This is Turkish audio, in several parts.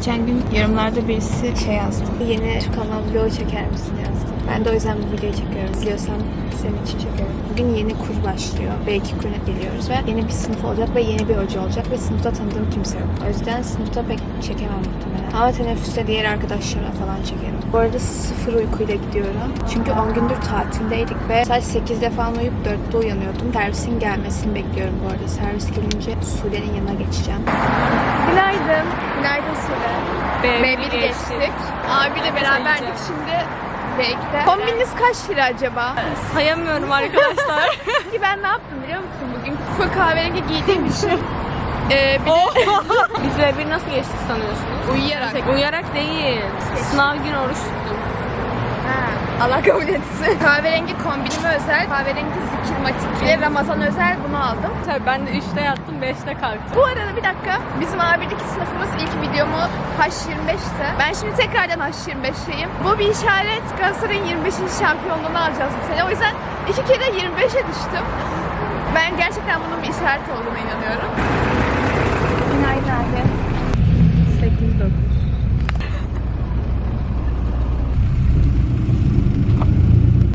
Geçen gün yorumlarda birisi şey yazdı. Yeni Türk kanal vlogu çeker misin yazdı. Ben de o yüzden bu videoyu çekiyorum. İzliyorsan senin için çekiyorum. Bugün yeni kur başlıyor. B2 kuruna geliyoruz ve yeni bir sınıf olacak ve yeni bir hoca olacak ve sınıfta tanıdığım kimse yok. O yüzden sınıfta pek çekemem muhtemelen. Ama teneffüste diğer arkadaşlarla falan çekerim. Bu arada sıfır uykuyla gidiyorum. Çünkü 10 gündür tatildeydik ve saat 8'de falan uyup 4'te uyanıyordum. Servisin gelmesini bekliyorum bu arada. Servis gelince Sude'nin yanına geçeceğim. Günaydın. Günaydın Sude. B1 geçtik. Abiyle beraberdik şimdi B2'de. Kombininiz kaç lira acaba? Sayamıyorum arkadaşlar. Ki ben ne yaptım biliyor musun bugün? Full kahverengi giydiğim için. Ee, bir de Biz B1 nasıl geçtik sanıyorsunuz? uyuyarak. Uyuyarak değil. Sınav günü oruç tuttum. Ha, Allah kabul etsin. Kahverengi kombinime özel, kahverengi zikirmatik ve Ramazan özel bunu aldım. Tabii ben de 3'te yattım 5'te kalktım. Bu arada bir dakika. Bizim A1'deki sınıfımız ilk videomu H25'ti. Ben şimdi tekrardan H25'teyim. Bu bir işaret. Galatasaray'ın 25. şampiyonluğunu alacağız bu sene. O yüzden iki kere 25'e düştüm. Ben gerçekten bunun bir işaret olduğuna inanıyorum. Günaydın abi. 8-9.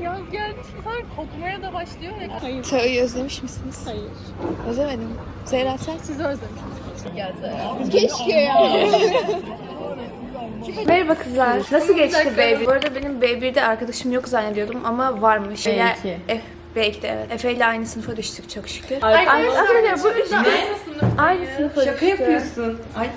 Yaz geldi. Sanki ya. Hayır. Tağ'ı özlemiş misiniz? Hayır. Özlemedim. Zehra sen? Sizi özlemişim. Keşke ya. Merhaba kızlar. Nasıl geçti B1? Bu arada benim B1'de arkadaşım yok zannediyordum ama varmış. B2. Ya- F, B2'de evet. Efe ile aynı sınıfa düştük çok şükür. Arkadaşlar bu Aynı sınıfa Şaka yapıyorsun. Ay.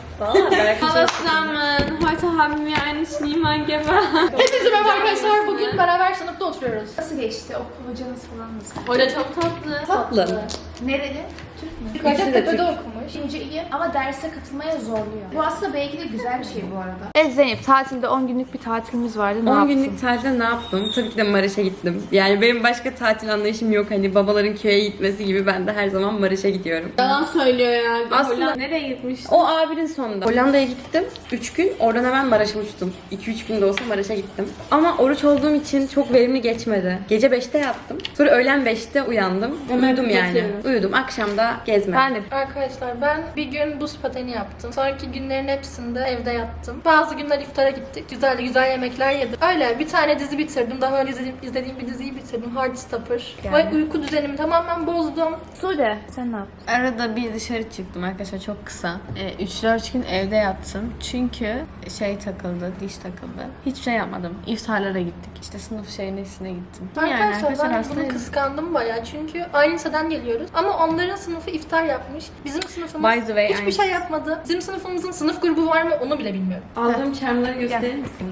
Zusammen. Heute haben wir einen Schneemann-Geber. Hepinize merhaba arkadaşlar. Bugün beraber sınıfta oturuyoruz. Nasıl geçti? Okul hocanız falan nasıl? Hoca çok tatlı. Tatlı. Nereli? Türk mü? Gayrettepe'de okumuş. İkinci iyi ama derse katılmaya zorluyor. Bu aslında belki de güzel bir şey bu arada. Evet Zeynep tatilde 10 günlük bir tatilimiz vardı. Ne 10 yaptın? günlük tatilde ne yaptım? Tabii ki de Maraş'a gittim. Yani benim başka tatil anlayışım yok. Hani babaların köye gitmesi gibi ben de her zaman Maraş'a gidiyorum. Yalan söylüyor ya. Aslında- nereye gitmiş? O abinin sonunda. Hollanda'ya gittim. 3 gün. Oradan hemen Maraş'a uçtum. 2-3 günde olsa Maraş'a gittim. Ama oruç olduğum için çok verimli geçmedi. Gece 5'te yattım. Sonra öğlen 5'te uyandım. Uyudum yani. Uyudum. Akşam da gezme. Ben de Arkadaşlar ben bir gün buz pateni yaptım. Sonraki günlerin hepsinde evde yattım. Bazı günler iftara gittik. Güzel güzel yemekler yedim. Öyle bir tane dizi bitirdim. Daha önce izlediğim, izlediğim bir diziyi bitirdim. Heartstopper. Ve uyku düzenimi tamamen bozdum. Sude sen ne yaptın? Arada bir dışarı çıktım arkadaşlar çok kısa. Ee, 3-4 gün evde yattım. Çünkü şey takıldı, diş takıldı. Hiçbir şey yapmadım. İftarlara gittik. İşte sınıf şeyine gittim. Arkadaşlar ben bunu kıskandım bayağı. Çünkü aynı liseden geliyoruz. Ama onların sınıfı iftar yapmış. Bizim sınıfımız By the way, hiçbir aynı. şey yapmadı. Bizim sınıfımızın sınıf grubu var mı onu bile bilmiyorum. Aldığım charmları gösterir misin?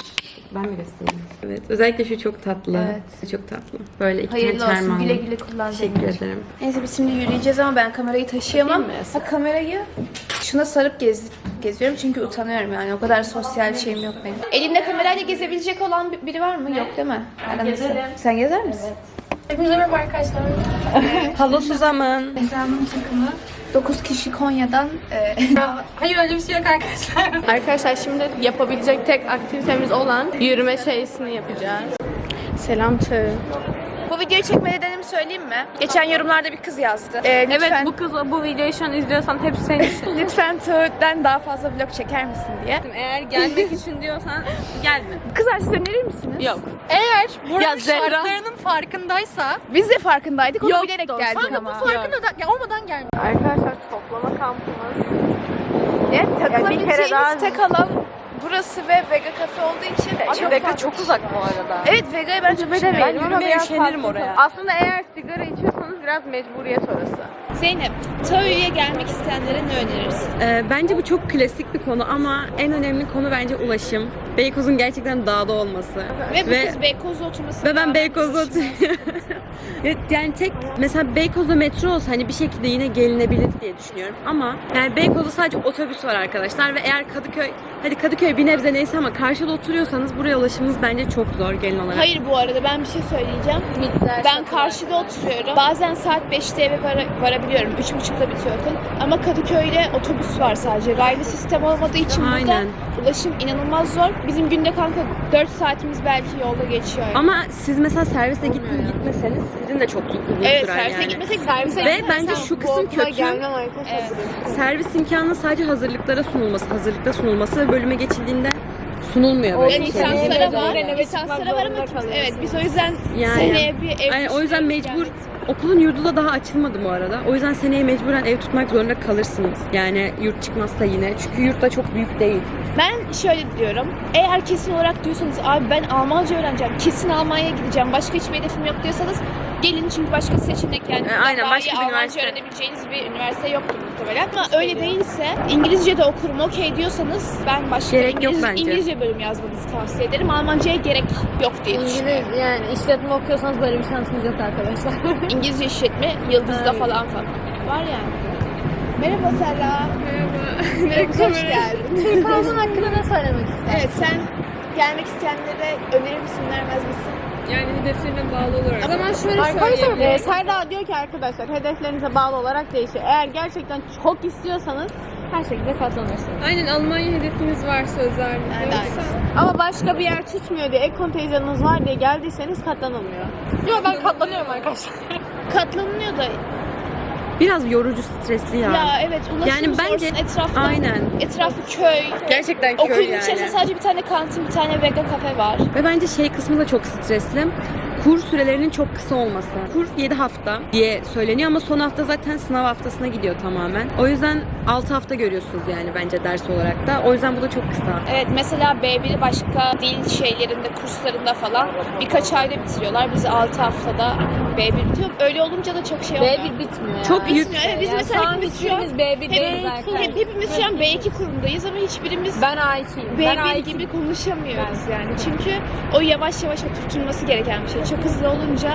Ben mi göstereyim? Evet. Özellikle şu çok tatlı. Evet. Çok tatlı. Böyle iki Hayırlı tane charm olsun. Güle güle kullan Teşekkür ederim. Neyse biz şimdi yürüyeceğiz ama ben kamerayı taşıyamam. Ha, kamerayı şuna sarıp gez, geziyorum çünkü utanıyorum yani. O kadar sosyal şeyim yok benim. Elinde kamerayla gezebilecek olan bir- biri var mı? Yok değil mi? Aramızda. gezerim. Sen gezer misin? Hepinize merhaba arkadaşlar. Halosu zaman. Ezra'nın takımı 9 kişi Konya'dan e, Hayır öyle bir şey yok arkadaşlar. Arkadaşlar şimdi yapabilecek tek aktivitemiz olan yürüme şeysini yapacağız. Selam tığ. Bu videoyu çekme nedenimi söyleyeyim mi? Geçen yorumlarda bir kız yazdı. Ee, lütfen, Evet bu kız bu videoyu şu an izliyorsan hepsi senin için. lütfen Tığ'den daha fazla vlog çeker misin diye. Eğer gelmek için diyorsan gelme. Kızlar siz önerir misiniz? Yok. Eğer buranın Ya Zehra- şartlarının farkındaysa Biz de farkındaydık onu Yok bilerek dostum. geldik ama. bu farkında da ya olmadan gelmiş. Arkadaşlar toplama kampımız. Yani daha- tek alan burası ve Vega Cafe olduğu için çok Vega çok uzak bu arada. Evet Vega'yı ben çok seviyorum. yürümeye üşenirim oraya. Aslında eğer sigara içiyorsanız biraz mecburiyet orası. Zeynep, Tağü'ye gelmek isteyenlere ne önerirsin? Ee, bence bu çok klasik bir konu ama en önemli konu bence ulaşım. Beykoz'un gerçekten dağda olması. Ve bu Ve- kız Beykoz'da oturması. Ve ben Beykoz'da oturuyorum. Evet, yani tek mesela Beykoz'da metro olsa hani bir şekilde yine gelinebilir diye düşünüyorum. Ama yani Beykoz'da sadece otobüs var arkadaşlar ve eğer Kadıköy hadi Kadıköy bir nebze neyse ama karşıda oturuyorsanız buraya ulaşımınız bence çok zor gelin olarak. Hayır bu arada ben bir şey söyleyeceğim. Ben karşıda oturuyorum. Bazen saat 5'te eve vara- varabiliyorum. 3.30'da bitiyor okul. Ama Kadıköy'de otobüs var sadece. Raylı sistem olmadığı için Aynen. burada ulaşım inanılmaz zor. Bizim günde kanka 4 saatimiz belki yolda geçiyor. Yani. Ama siz mesela servise gittin gitmeseniz sizin de çok uzun Evet sürer servise yani. gitmesek servise Ve bence şu kısım kötü. arkadaşlar. Servis imkanı sadece hazırlıklara sunulması, hazırlıkta sunulması ve bölüme geçildiğinde sunulmuyor böyle Evet, bir şey. var. Çıkmak var ama evet biz o yüzden Yani. seneye bir ev Yani o yüzden mecbur. Okulun yurdu da daha açılmadı bu arada. O yüzden seneye mecburen ev tutmak zorunda kalırsınız. Yani yurt çıkmazsa yine. Çünkü yurt da çok büyük değil. Ben şöyle diyorum. Eğer kesin olarak diyorsanız abi ben Almanca öğreneceğim. Kesin Almanya'ya gideceğim. Başka hiçbir hedefim yok diyorsanız gelin çünkü başka seçenek yani. E, aynen, daha başka iyi bir Almanca üniversite. öğrenebileceğiniz bir üniversite yoktur muhtemelen. Ama öyle değilse İngilizce de okurum okey diyorsanız ben başka Gerek yok İngiliz- bence. İngilizce bölüm yazmanızı tavsiye ederim. Almanca'ya gerek yok diye düşünüyorum. İngiliz yani işletme okuyorsanız böyle bir şansınız yok arkadaşlar. İngilizce işletme Yıldız'da Aynen. falan falan var yani. Merhaba Serra. Merhaba. Hoş geldin. Türk Alman hakkında ne söylemek istersin? Evet sen gelmek isteyenlere önerir misin, vermez misin? Yani hedeflerine bağlı olarak. O zaman şöyle Arkadaşlar söyleyeyim. e, Serda diyor ki arkadaşlar hedeflerinize bağlı olarak değişiyor. Eğer gerçekten çok istiyorsanız Her şekilde katlanırsınız. Aynen Almanya hedefiniz varsa özellikle. Yoksa- ama başka bir yer tutmuyor diye ek kontenjanınız var diye geldiyseniz katlanılmıyor. Yok ben katlanıyorum arkadaşlar. Katlanılıyor da Biraz yorucu, stresli ya. ya evet ulaşım Yani bence- etrafta Aynen. etrafı köy. Gerçekten Okulun köy yani. içerisinde sadece bir tane kantin, bir tane vega kafe var. Ve bence şey kısmı da çok stresli. Kur sürelerinin çok kısa olması. Kur 7 hafta diye söyleniyor ama son hafta zaten sınav haftasına gidiyor tamamen. O yüzden 6 hafta görüyorsunuz yani bence ders olarak da. O yüzden bu da çok kısa. Evet mesela B1'i başka dil şeylerinde, kurslarında falan birkaç ayda bitiriyorlar. Biz 6 haftada B1 bitiyor. Öyle olunca da çok şey olmuyor. B1 bitmiyor Çok. Bitmiyor. Evet, biz Yani mesela şu an hepimiz şu an hiçbirimiz B1 değiliz hep, hepimiz şu an B2 kurumdayız ama hiçbirimiz Ben A2'yim. Ben B1 A2 gibi konuşamıyoruz yani. Çünkü o yavaş yavaş oturtulması gereken bir şey. Çok hızlı olunca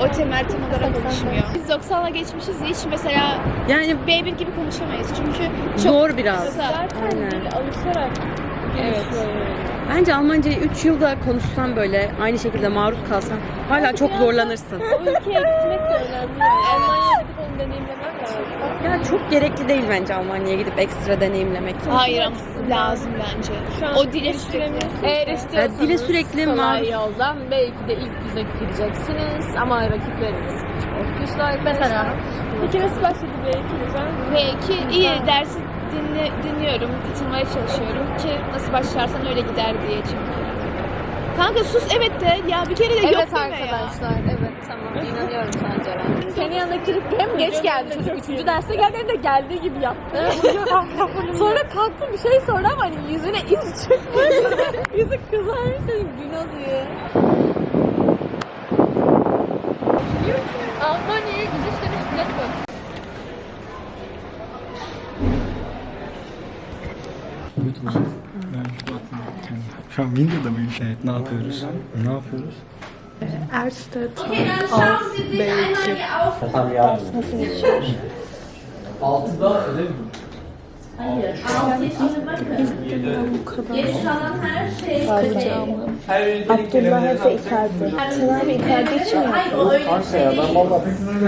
o temel tam olarak oluşmuyor. Biz 90'la geçmişiz hiç mesela Yani B1 gibi konuşamayız. Çünkü çok zor biraz. Aynen. alışarak Evet. Bence Almancayı 3 yılda konuşsan böyle aynı şekilde maruz kalsan hala çok zorlanırsın. O ülkeye gitmek de önemli yani. Almanya'ya gidip onu deneyimlemen lazım. Ya çok gerekli değil bence Almanya'ya gidip ekstra deneyimlemek. Hayır ama lazım bence. Şu an O dile sürekli. Eğer istiyorsanız dile sürekli kolay maruz yoldan belki de ilk yüze gireceksiniz ama rakipleriniz güçlü. Peki nasıl başladı B2'niz B2 iyi dersi dinle, dinliyorum, katılmaya çalışıyorum ki nasıl başlarsan öyle gider diye çünkü. Kanka sus evet de ya bir kere de yok Evet deme arkadaşlar, evet tamam inanıyorum sana Ceren. Senin yanında kırık hem geç geldi çocuk. Üçüncü derste geldi hem de geldiği gibi yaptı. Sonra kalktı bir şey sordu ama hani yüzüne iz çıkmış. Yüzü kızarmış senin gün alıyor. Almanya'ya gidiş dönüş bilet var. YouTube'a. Ben şu an, videoda mıyım? Evet ne yapıyoruz? Ne yapıyoruz? Kanka ya ben valla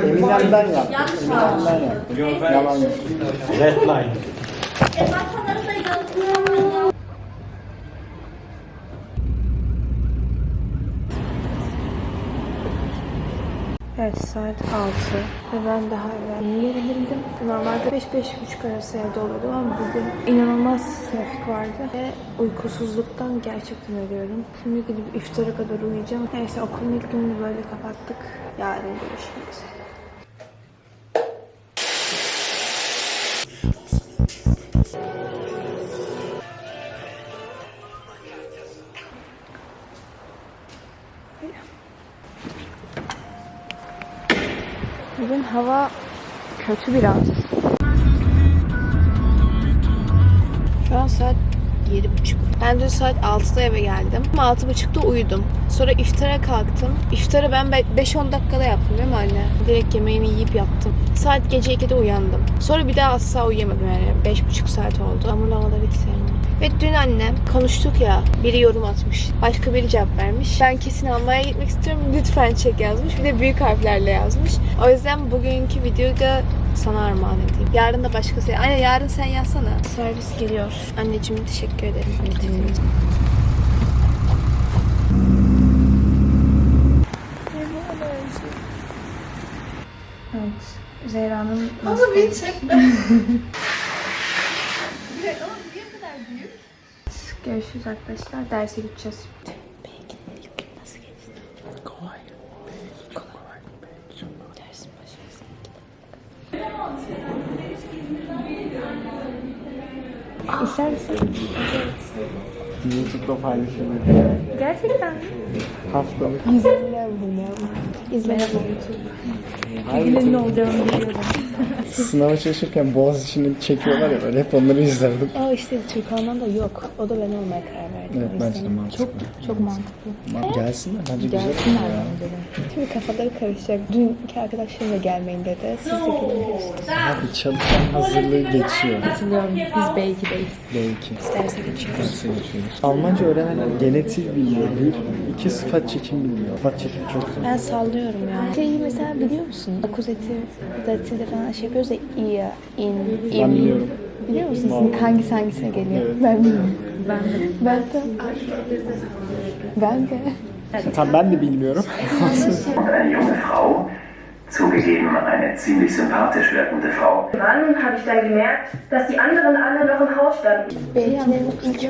evinden ben yaptım. Evinden ben yaptım. Yalan yok. Redline. Evet saat 6 ve ben daha evvel girdim. Normalde 5-5.30 arası evde oluyordum ama bugün inanılmaz trafik vardı ve uykusuzluktan gerçekten ölüyorum. Şimdi gidip iftara kadar uyuyacağım. Neyse okulun ilk gününü böyle kapattık. Yarın görüşmek üzere. Kötü biraz. Şu an saat yedi buçuk. Ben dün saat 6'da eve geldim. Ama altı buçukta uyudum. Sonra iftara kalktım. İftarı ben be- 5-10 dakikada yaptım değil mi anne? Direkt yemeğimi yiyip yaptım. Saat gece 2'de uyandım. Sonra bir daha asla uyuyamadım yani. 5,5 saat oldu. Hamurlamaları hiç sevmiyorum. Ve dün annem konuştuk ya biri yorum atmış. Başka biri cevap vermiş. Ben kesin Almanya'ya gitmek istiyorum. Lütfen çek yazmış. Bir de büyük harflerle yazmış. O yüzden bugünkü videoda sana armağan edeyim. Yarın da başkası. Anne yarın sen yazsana. Servis geliyor. Anneciğim teşekkür ederim. Zehra'nın Ama beni çekme. Görüşürüz arkadaşlar. Derse gideceğiz. İster misin? YouTube'da paylaşılıyor. Gerçekten mi? Haftalık. İzlemedim. Bugünün ne olacağını biliyordum. Sınava çalışırken boğaz içini çekiyorlar ya böyle hep onları izlerdim. Aa işte Türk Alman da yok. O da ben olmaya karar. Evet bence de mantıklı. Çok mantıklı. Ma- Gelsinler bence güzel olur Gelsinler ya. bence de. Şimdi kafaları karışacak. Dünkü arkadaşlarım da gelmeyin dedi. Siz de gelin. Abi çalışan hazırlığı geçiyor. Hatırlıyorum. Biz B2'deyiz. Belki. Derse geçiyoruz. Derse geçiyoruz. Almanca öğrenenler genetik biliyor. Bir, iki sıfat çekim bilmiyor. Sıfat çekim çok zor. Ben sallıyorum ya. Şeyi mesela biliyor musun? Akuzeti, datifde falan şey yapıyoruz ya. İyi, in, in. Ben biliyorum. Biliyor musun? Sizin hangisi hangisine geliyor? Evet. Ben bilmiyorum. Ben de. Ben de. Tamam ben de bilmiyorum. eine junge Frau, zugegeben eine ziemlich sympathisch wirkende Frau. Wann habe ich dann gemerkt, dass die anderen alle noch im Haus standen? B2'lerin ilk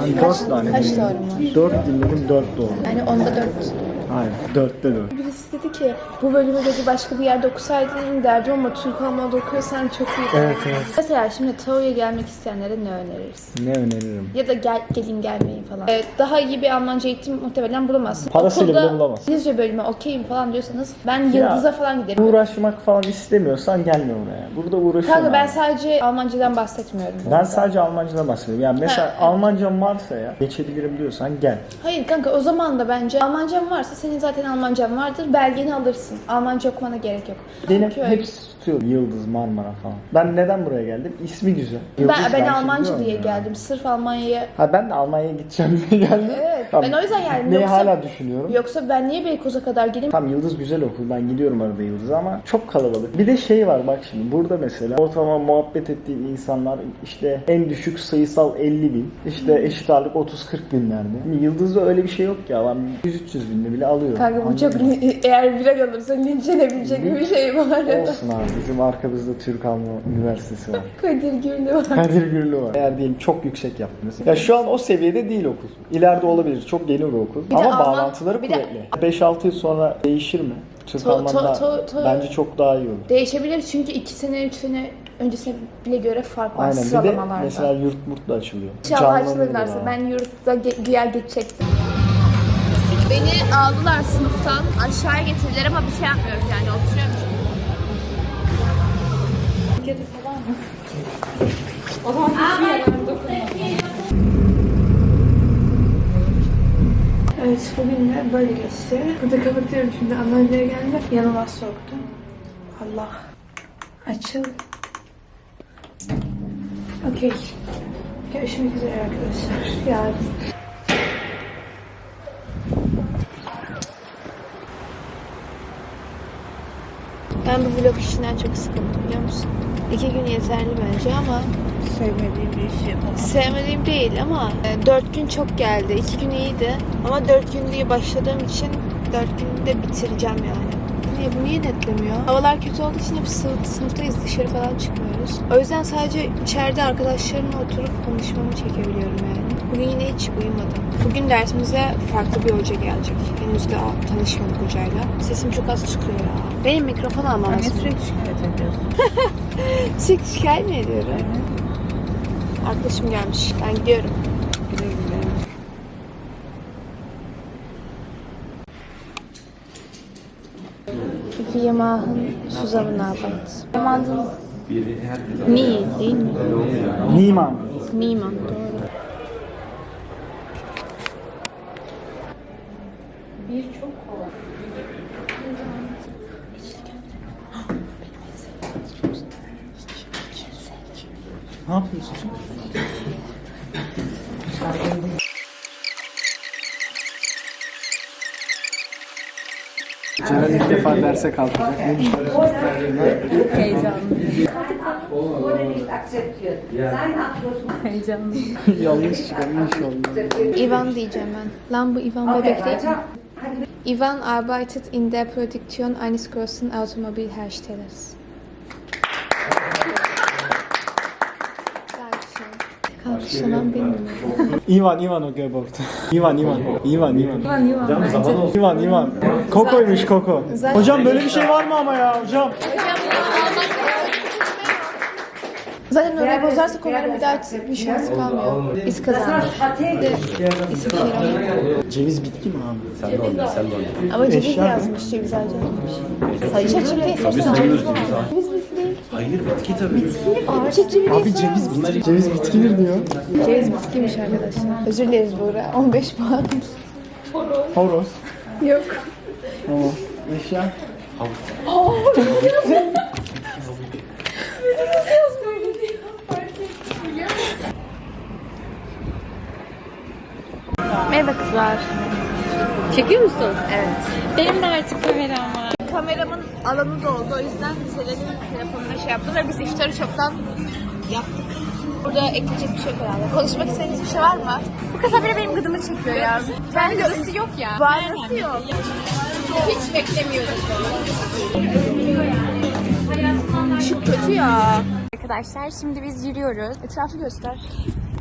Ben dört tane kaç var? Dört dinledim, dört doğru. Yani onda dört. Hayır, dörtte dört. Birisi dedi ki bu bölümü dedi başka bir yerde okusaydın derdi ama Türk Alman'da okuyorsan çok iyi. Evet, evet. Mesela şimdi TOEFL'e gelmek isteyenlere ne öneririz? Ne öneririm? Ya da gel, gelin gelmeyin falan. Evet, daha iyi bir Almanca eğitim muhtemelen bulamazsın. Parasıyla Okulda bile bulamazsın. İngilizce bölümü okeyim falan diyorsanız ben Yıldız'a falan giderim. Uğraşmak falan istemiyorsan gelme oraya. Burada uğraşıyorum. Kanka ben sadece Almancadan bahsetmiyorum. Ben burada. sadece Almancadan bahsediyorum. Yani mesela Ha. Almancam varsa ya geçebilirim diyorsan gel. Hayır kanka o zaman da bence Almancam varsa senin zaten Almancan vardır. Belgeni alırsın. Almanca okumana gerek yok. Benim Çünkü hepsi tutuyor. Yıldız, Marmara falan. Ben neden buraya geldim? İsmi güzel. Yıldız ben, ben Almanca diye geldim. Sırf Almanya'ya Ha ben de Almanya'ya gideceğim diye geldim. Evet, Tamam. ben o yüzden geldim. Neyi Yoksa- hala düşünüyorum. Yoksa ben niye Beykoz'a kadar geleyim? Tam Yıldız güzel okul. Ben gidiyorum arada Yıldız'a ama çok kalabalık. Bir de şey var bak şimdi burada mesela ortalama muhabbet ettiğin insanlar işte en düşük sayısal 50 bin. işte eşit ağırlık 30-40 binlerde. Şimdi Yıldız'da öyle bir şey yok ya. Ben 100-300 binde bile alıyorum. Kanka bu çok eğer viral alırsa linçlenebilecek bir şey arada. Olsun abi. Bizim arkamızda Türk Alman Üniversitesi var. Kadir Gürlü var. Kadir Gürlü var. Eğer diyelim çok yüksek yaptınız. Ya şu an o seviyede değil okul. İleride olabilir. Çok yeni bir okul. Bir de Ama Alman- bağlantıları bir de- kuvvetli. 5-6 yıl sonra değişir mi? Türk To- Alman'da to- to- to- bence çok daha iyi olur. Değişebilir çünkü 2 sene 3 sene öncesine bile göre fark var Aynen. Bir de sıralamalarda. mesela yurt murt da açılıyor. İnşallah Canlanıyor açılırlarsa ben yurtta ge- güya geçecektim. Beni aldılar sınıftan aşağıya getirdiler ama bir şey yapmıyoruz yani oturuyorum. Evet bugün de böyle geçti. Burada kapatıyorum şimdi anneannelere geldi. Yanıma soktu. Allah. Açıl. Okey. Görüşmek üzere arkadaşlar. Yarın. Ben bu vlog işinden çok sıkıldım biliyor musun? İki gün yeterli bence ama Sevmediğim bir işi yapamam. sevmediğim değil ama e, dört gün çok geldi. İki gün iyiydi ama dört gün diye başladığım için dört günü de bitireceğim yani. Niye bu niye netlemiyor? Havalar kötü olduğu için hep sınıf, sınıftayız dışarı falan çıkmıyoruz. O yüzden sadece içeride arkadaşlarımla oturup konuşmamı çekebiliyorum yani. Bugün yine hiç uyumadım. Bugün dersimize farklı bir hoca gelecek. Henüz daha tanışmadık hocayla. Sesim çok az çıkıyor ya. Benim mikrofon almam lazım. sürekli şikayet ediyorsun. Sürekli şikayet mi ediyorum? Arkadaşım gelmiş. Ben gidiyorum. Güle güle. Wir machen Zusammenarbeit. Jemanden Nie, değil mi? Niman. Niemand, doğru. Ne yapıyorsun? Ceren ilk defa derse kalkacak. Ne düşünüyorsun? Heyecanlı. Yanlış çıkar inşallah. Ivan diyeceğim ben. Lan bu Ivan bebek değil mi? Ivan arbeitet in der Produktion eines großen Automobilherstellers. Karşılanan benim. Ivan Ivan o Göbok'ta. Ivan Ivan. Ivan Ivan. Ivan Ivan. Koko'ymuş Koko. Hocam böyle bir şey var mı ama ya hocam? Zaten orayı bozarsak onların bir daha bir şansı kalmıyor. Biz kazandık. İsim Kerem. Ceviz bitki mi abi? Ama ceviz yazmış, ceviz harcanmış. Sayı çeçili. Hayır bitki tabii. Abi ceviz bitki. Ceviz bitkidir diyor. Ceviz bitkiymiş arkadaşlar. Özür dileriz Buğra. 15 puan. Horoz. Yok. Tamam. Eşya. Merhaba kızlar. Çekiyor musun? Evet. Benim de artık kameram var. Kameramın alanı doldu. O yüzden Selen'in telefonuna şey yaptım ve biz iftarı çoktan yaptık. Burada ekleyecek bir şey yok herhalde. Konuşmak istediğiniz bir şey var mı? Bu kız haberi benim gıdımı çekiyor ya. Kendi gıdısı yok ya. Var nasıl yok? Hiç beklemiyorum. Şu kötü ya. Arkadaşlar şimdi biz yürüyoruz. Etrafı göster.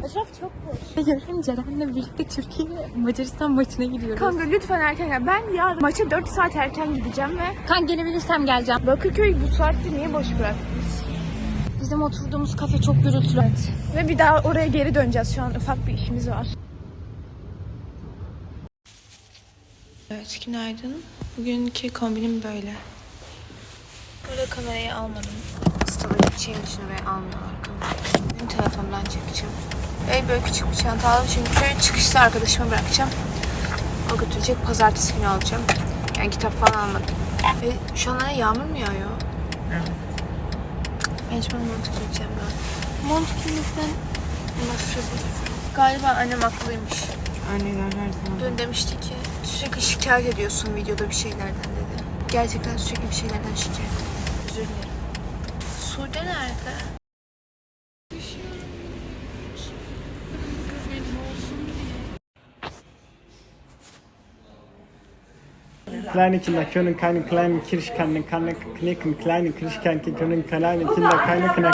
Etraf çok boş. Yarın Ceren'le birlikte Türkiye Macaristan maçına gidiyoruz. Kanka lütfen erken gel. Ben yarın maça 4 saat erken gideceğim ve Kan gelebilirsem geleceğim. Bakırköy bu saatte niye boş bıraktınız? Bizim oturduğumuz kafe çok gürültülü. Ve bir daha oraya geri döneceğiz. Şu an ufak bir işimiz var. Evet, günaydın. Bugünkü kombinim böyle. Burada kamerayı almadım. Gideceğim için ve kamerayı. Bugün telefondan çekeceğim. Ve böyle küçük bir çanta aldım çünkü çıkışta arkadaşıma bırakacağım. O götürecek. Pazartesi günü alacağım. Yani kitap falan almadım. Ve şu an yağmur mu yağıyor? Mecbur mont giyeceğim ben. Mont giymekten nefret ediyorum. Galiba annem haklıymış. Anneler her zaman. Dün demişti ki sürekli şikayet ediyorsun videoda bir şeylerden dedi. Gerçekten sürekli bir şeylerden şikayet ediyorum. Özür dilerim. Sude nerede? Kleine Kinder können keine kleinen Kirschkerne keine knicken. Kleine Kirschkerne können kleine Kinder keine knacken.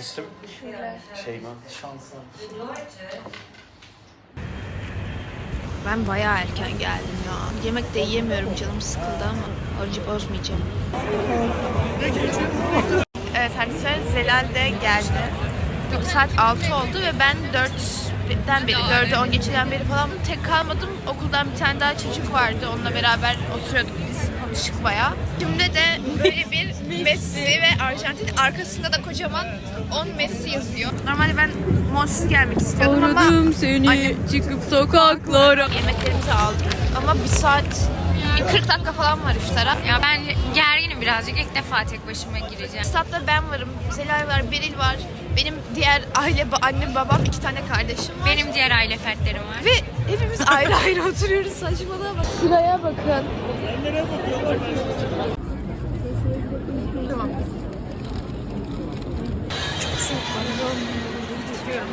İsim? Şeyma. Şanslı. Ben bayağı erken geldim ya. Yemek de yiyemiyorum canım sıkıldı ama orucu bozmayacağım. Evet arkadaşlar Zelal de geldi. Saat 6 oldu ve ben 4'den beri, 4'e 10 geçeden beri falan tek kalmadım. Okuldan bir tane daha çocuk vardı. Onunla beraber oturuyorduk biz. Konuştuk bayağı. Şimdi de böyle bir Messi ve Arjantin arkasında da kocaman 10 Messi yazıyor. Normalde ben montsuz gelmek istiyordum ama Aradım seni Annem- çıkıp sokaklara. Yemeklerimizi aldık ama bir saat, bir 40 dakika falan var iftara. Ya ben gerginim birazcık. İlk defa tek başıma gireceğim. Statta ben varım, Zelal var, Beril var. Benim diğer aile, annem, babam, iki tane kardeşim var. Benim diğer aile fertlerim var. Ve hepimiz ayrı ayrı oturuyoruz saçmalığa bak. Sıraya bakın. Tamam. Çok soğuk var. Titriyorum.